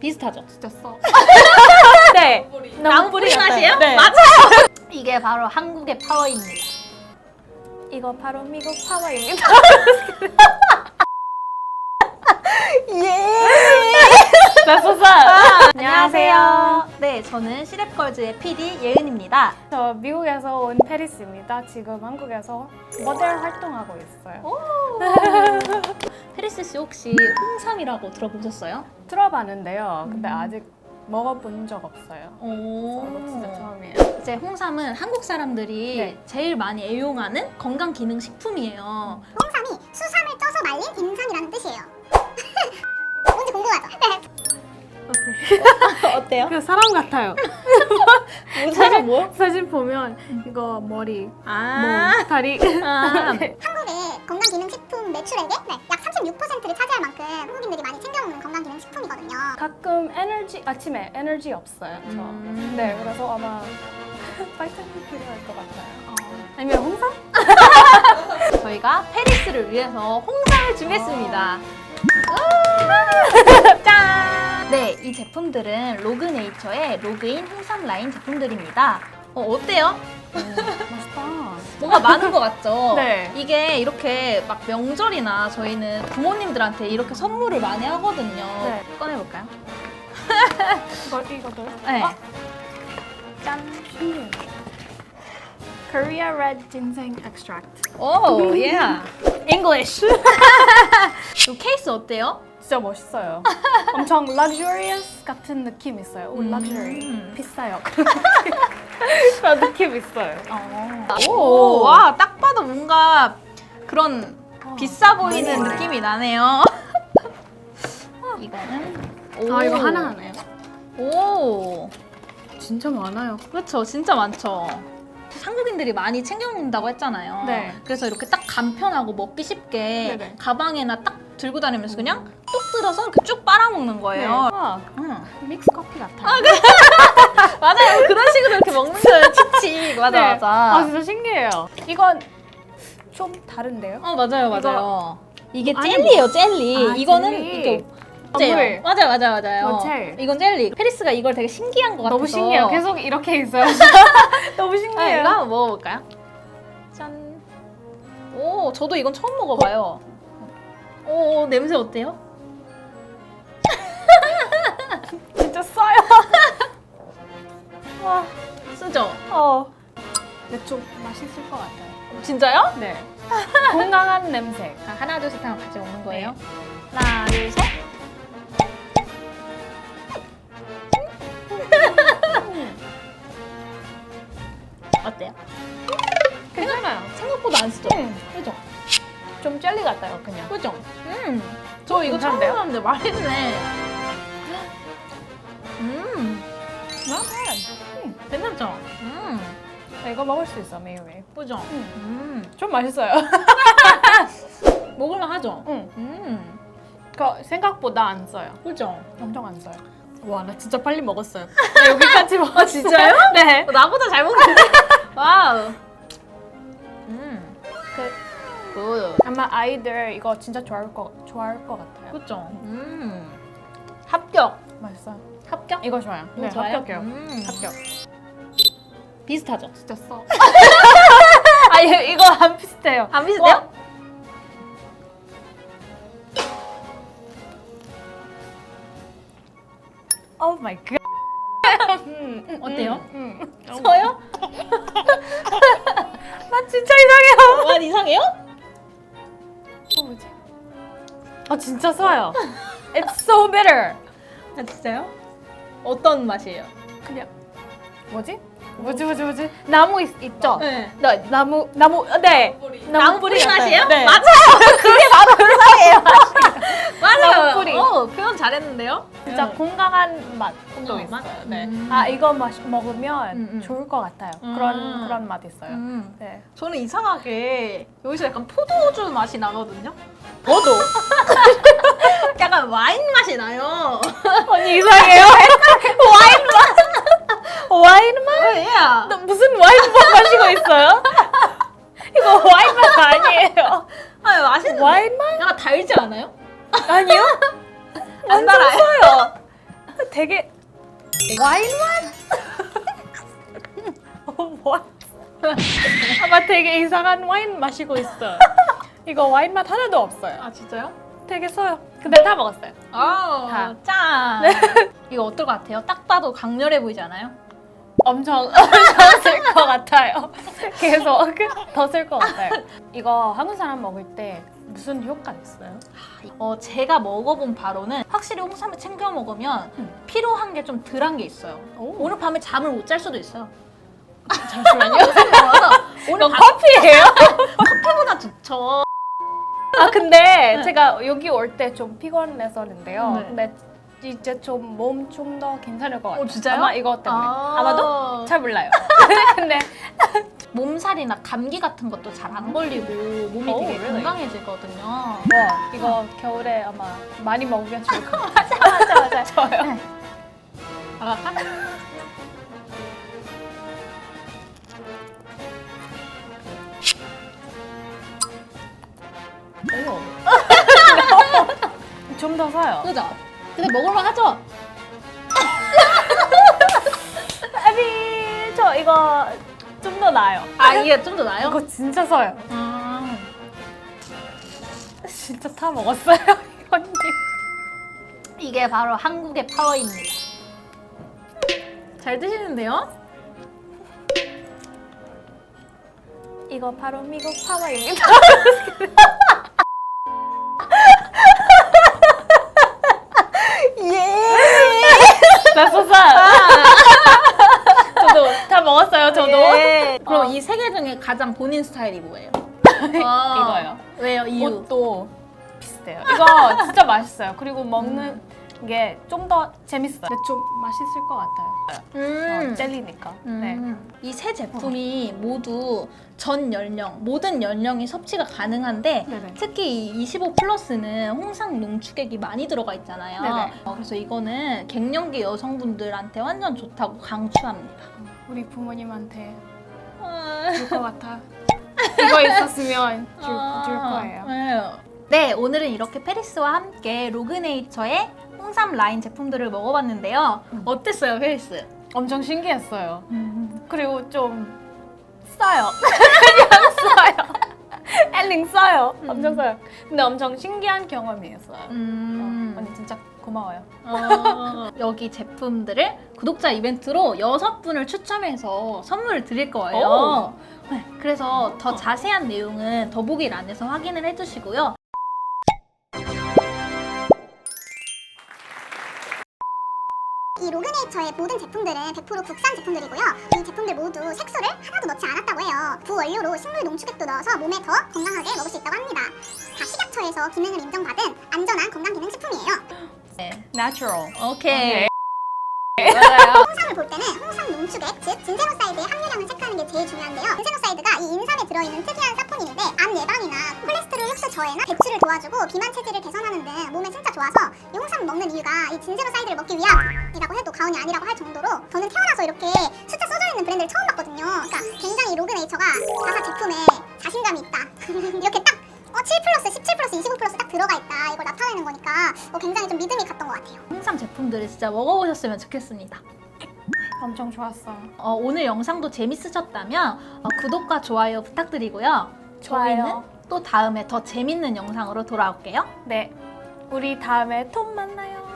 비슷하죠? 진짜 써. 네. 나무 뿌리 맛이에요? 네. 맞아요. 이게 바로 한국의 파워입니다. 이거 바로 미국 파워입니다. That's what's up. 안녕하세요. 네, 저는 시랩걸즈의 PD 예은입니다. 저 미국에서 온 페리스입니다. 지금 한국에서 모델 활동하고 있어요. 페리스 씨 혹시 홍삼이라고 들어보셨어요? 들어봤는데요. 근데 음. 아직 먹어본 적 없어요. 오, 이거 진짜 처음이에요. 이제 홍삼은 한국 사람들이 네. 제일 많이 애용하는 건강 기능 식품이에요. 홍삼이 수삼을 쪄서 말린 임산이라는 뜻이에요. 뭔지 궁금하죠? 네. 어때요? 그 사람 같아요. 사진 뭐? 사진 보면 이거 머리, 아, 몸, 다리. 아. 한국의 건강기능식품 매출액의 네, 약 36%를 차지할 만큼 한국인들이 많이 챙겨 먹는 건강기능식품이거든요. 가끔 에너지 아침에 에너지 없어요. 저. 음. 네, 그래서 아마 바이타민 필요할 것 같아요. 아니면 홍삼? 저희가 페리스를 위해서 홍삼을 준비했습니다. 짠! 네, 이 제품들은 로그네이처의 로그인 홍삼 라인 제품들입니다. 어, 어때요? 뭐가 많은 것 같죠? 네. 이게 이렇게 막 명절이나 저희는 부모님들한테 이렇게 선물을 많이 하거든요. 네. 꺼내볼까요? 이걸 이거들. 네. 아. 짠. Korea Red Ginseng Extract. 오, 예. English. 이 케이스 어때요? 진짜 멋있어요. 엄청 luxurious 같은 느낌 있어요. 오, 음. luxury. 비싸요. 그런 느낌 있어요. 오, 와, 딱 봐도 뭔가 그런 어. 비싸 보이는 느낌이 나네요. 이거는 아, 이거 하나 하나요? 오, 진짜 많아요. 그렇죠. 진짜 많죠. 한국인들이 많이 챙겨 먹는다고 했잖아요. 네. 그래서 이렇게 딱 간편하고 먹기 쉽게 네네. 가방에나 딱 들고 다니면서 그냥 뚝 들어서 이렇게 쭉 빨아먹는 거예요. 아, 응. 믹스 커피 같아요. 맞아요. 그런 맞아, 네. 맞아. 아, 진짜 신기해요. 이건 좀 다른데요? 어, 맞아요, 맞아요. 이게 아니, 젤리예요, 젤리. 아, 이거는 젤리. 이게 아, 젤. 물. 맞아요, 맞아요, 맞아요. 이거 젤. 이건 젤리. 페리스가 이걸 되게 신기한 것 같아서. 너무 신기해요. 계속 이렇게 있어요. 너무 네, 신기해요. 이거 한번 먹어볼까요? 짠. 오, 저도 이건 처음 먹어봐요. 오, 냄새 어때요? 진짜 써요. 와, 쓰죠? 어. 근데 좀 맛있을 것 같아요. 진짜요? 네. 건강한 냄새. 자, 하나, 둘, 셋 하면 같이 먹는 거예요. 하나, 둘, 셋. 어때요? 괜찮아요. 생각보다 안 쓰죠? 음. 그죠? 좀 젤리 같아요, 그냥. 그죠? 음. 저 이거 처음 괜찮은데요? 먹었는데 맛있네. 음. Not bad. 괜찮죠? 음. 네, 이거 먹을 수 있어, 매일매일. 그죠? 음. 음. 좀 맛있어요. 먹을만 하죠? 응. 음. 그 생각보다 안 써요. 그죠? 엄청 안 써요. 와, 나 진짜 빨리 먹었어요. 나 여기까지 먹었어요. 아, 진짜요? 네. 나보다 잘 먹는데? 와우. 음. 그, 굿. 아마 아이들 이거 진짜 좋아할 거 좋아할 것 같아요. 그죠? 음. 합격. 맛있어요. 합격? 이거 좋아요. 네, 좋아요? 합격해요. 음. 합격. 비슷하죠? 진짜 써. 아, 이- 이거 안 비슷해요. 안 비슷해요? 오 마이 갓. 어때요? 음, 음. 써요? 나 진짜 이상해요. 와, 이상해요? 어? 아, 진짜 써요. It's so bitter. 아, 진짜요? 어떤 맛이에요? 그냥 뭐지? 뭐지 뭐지 뭐지? 나무 있, 있죠? 네. 네, 나무 나무 어, 네. 나무 뿌리 같아요. 맛이에요? 네. 맞아요. 그게 바로 그 맛이에요. 맞아요. 나무 뿌리. 어, 표현 잘했는데요? 진짜 건강한 맛도 어, 있어요. 맛? 네. 음. 아 이거 맛 먹으면 음, 음. 좋을 것 같아요. 음. 그런 그런 맛 있어요. 음. 네. 저는 이상하게 여기서 약간 포도주 맛이 나거든요. 저도 약간 와인 맛이 나요. 언니 이상해요. 와인 맛. 와인 맛? 어, 예. 너 무슨 와인 맛 마시고 있어요? 이거 와인 맛 아니에요. 아, 맛있는데? 와인 맛? 약간 달지 않아요? 아니요. 안 달아요. 써요. 되게 와인 맛? 뭐? 아마 되게 이상한 와인 마시고 있어요. 이거 와인 맛 하나도 없어요. 아 진짜요? 되게 써요. 근데 다 먹었어요. 아, 짠. 이거 어떨 것 같아요? 딱 봐도 강렬해 보이지 않아요? 엄청 쓸 것 같아요. 계속 더쓸 것 같아요. 이거 한국 사람 먹을 때 무슨 효과 있어요? 어, 제가 먹어본 바로는 확실히 홍삼을 챙겨 먹으면 음. 피로한 게 좀 덜한 게 있어요. 오. 오늘 밤에 잠을 못 잘 수도 있어요. 잠시만요. 오늘 이건 커피예요? 밤보다 좋죠. 아 근데 네. 제가 여기 올 때 좀 피곤했었는데요. 네. 근데 이제 좀 몸 좀 더 괜찮을 것 같아요. 어, 진짜요? 아마 이거 때문에. 아. 아... 마도 잘 몰라요. 근데 몸살이나 감기 같은 것도 잘 안 걸리고 몸이 오, 되게 really? 건강해지거든요. 뭐 이거 겨울에 아마 많이 먹으면 좋을 것 같아요. 맞아 맞아 맞아. 저요. 아, 좀 더 사요. 그죠? 근데 먹을만 하죠? 아니 저 이거 좀 더 나아요. 아 이게 좀 더 나아요? 이거 진짜 써요. 아, 진짜 다 먹었어요. 언니. 이게 바로 한국의 파워입니다. 잘 드시는데요? 이거 바로 미국 파워입니다. 이 세 개 중에 가장 본인 스타일이 뭐예요? 이거요. 왜요? 이유? 옷도 비슷해요. 이거 진짜 맛있어요. 그리고 먹는 게 좀 더 재밌어요. 근데 좀 맛있을 것 같아요. 음. 어, 젤리니까. 네. 음. 이세 제품이 모두 전 연령, 모든 연령이 섭취가 가능한데 네네. 특히 이 25 플러스는 홍상 농축액이 많이 들어가 있잖아요. 네네. 어, 그래서 이거는 갱년기 여성분들한테 완전 좋다고 강추합니다. 우리 부모님한테 아, 줄 것 같아. 이거 있었으면 줄, 아, 줄 거예요. 네. 네, 오늘은 이렇게 페리스와 함께 로그네이처의 홍삼 라인 제품들을 먹어봤는데요. 어땠어요, 페리스? 엄청 신기했어요. 음. 그리고 좀 싸요. 그냥 싸요. 엘링 싸요. 엄청 싸요. 근데 엄청 신기한 경험이었어요. 음. 어, 언니 진짜 고마워요. 어, 여기 제품들을 구독자 이벤트로 여섯 분을 추첨해서 선물을 드릴 거예요. 네, 그래서 더 자세한 내용은 더보기란에서 확인을 해주시고요. 이 로그네이처의 모든 제품들은 100% 국산 제품들이고요. 이 제품들 모두 색소를 하나도 넣지 않았다고 해요. 부원료로 식물 농축액도 넣어서 몸에 더 건강하게 먹을 수 있다고 합니다. 다 식약처에서 기능을 인정받은 안전한 건강기능식품이에요. 네. Natural. 오케이. 맞아요. 홍삼을 볼 때는 홍삼 농축액, 즉 진제노사이드의 함유량을 체크하는 게 제일 중요한데요. 진제노사이드가 이 인삼에 들어있는 특이한 사포닌인데 암 예방이나 콜레스테롤 흡수 저해나 배출을 도와주고 비만 체질을 개선하는 등 몸에 진짜 좋아서 이 홍삼 먹는 이유가 이 진제노사이드를 먹기 위함이라고 해도 과언이 아니라고 할 정도로 저는 태어나서 이렇게 숫자 써져 있는 브랜드를 처음 봤거든요. 그러니까 굉장히 이 로그네이처가 자사 제품에 자신감이 있다. 이렇게 딱 어, 7 플러스, 17 플러스, 25 플러스 딱 들어가 있다. 이걸 나타내는 거니까 어, 굉장히 좀 믿음이 갔던 것 같아요. 홍삼 제품들을 진짜 먹어보셨으면 좋겠습니다. 엄청 좋았어요. 어, 오늘 영상도 재밌으셨다면 어, 구독과 좋아요 부탁드리고요. 저희는 좋아요. 또 다음에 더 재밌는 영상으로 돌아올게요. 네. 우리 다음에 또 만나요.